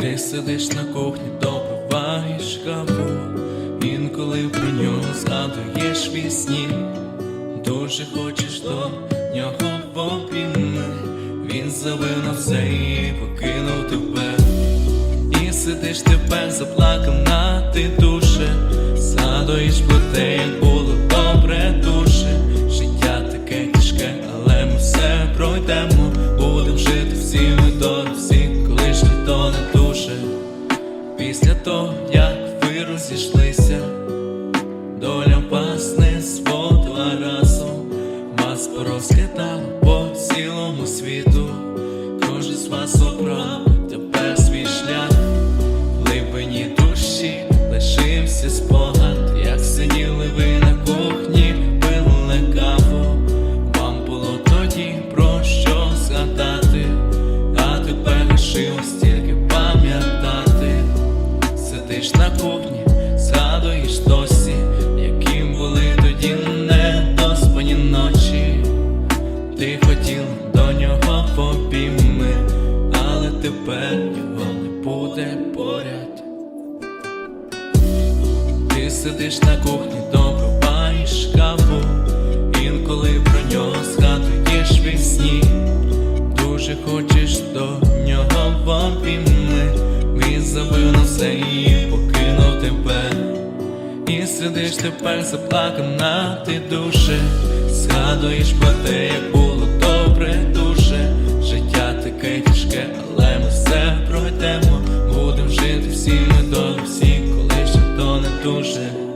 Ти сидиш на кухні, допиваєш каву, інколи про нього згадуєш вісні, дуже хочеш до нього в Він забив на все і покинув тебе. І сидиш тепер заплакана ти душе, згадуєш про те, як було добре душе. Життя таке тяжке, але ми все пройдемо. Будем жити всі ми до всі, Після того, як ви розійшлися, доля вас не зводила разом, вас порозкидала по цілому світу. Кожен з вас обрав тепер свій шлях. В глибині душі лишився спогад, як сиділи ви на кухні, пили каву. Вам було тоді про що згадати, а тепер лишилось Сидиш на кухні, згадуєш досі, яким були тоді недоспані ночі. Ти хотів до нього в обійми, але тепер його не буде поряд. Ти сидиш на кухні, допиваєш каву, інколи про нього згадуєш вісні. Дуже хочеш до нього в обійми, забив на все покинув тебе. І сидиш тепер заплакана ти душе, згадуєш про те, як було добре душе, Життя таке тяжке, але ми все пройдемо. будемо жити всі ми до всі, коли ще то не дуже.